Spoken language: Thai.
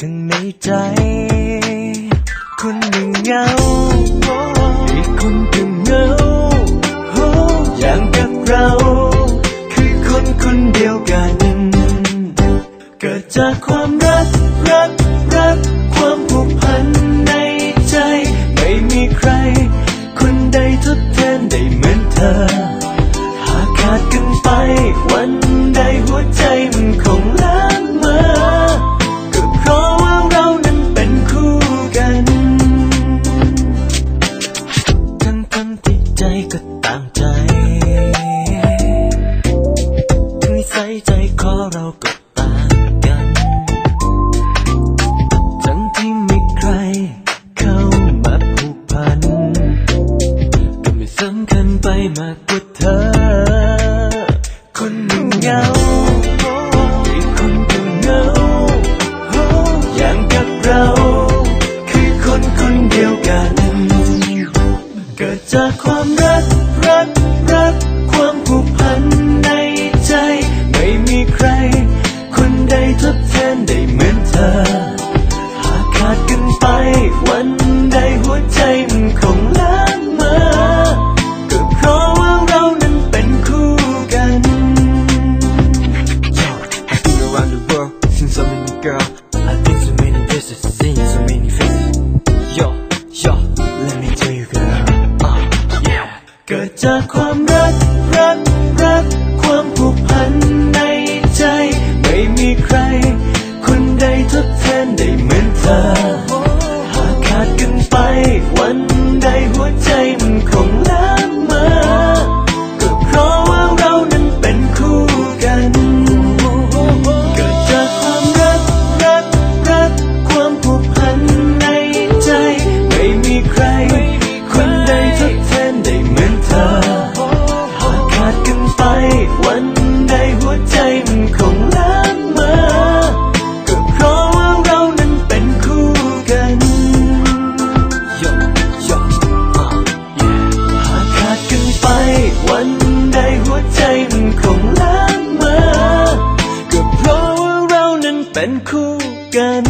ถึงในใจ คนหนึ่งเงา อีกคนก็เงาอย่างกับเรา คือคนคนเดียวกัน เกิดจากความ ก็ตามใจถึงใส่ใจขอเราก็ต่างกัน ทั้งที่ไม่ใครเข้ามาผูกพัน ก็ไม่สำคัญไปมากกว่าเธอ แทนได้เหมือนเธอ นได้เหมือนเธอ หากขาดกันไป วันใดหัวใจมันคง เป็นคู่กัน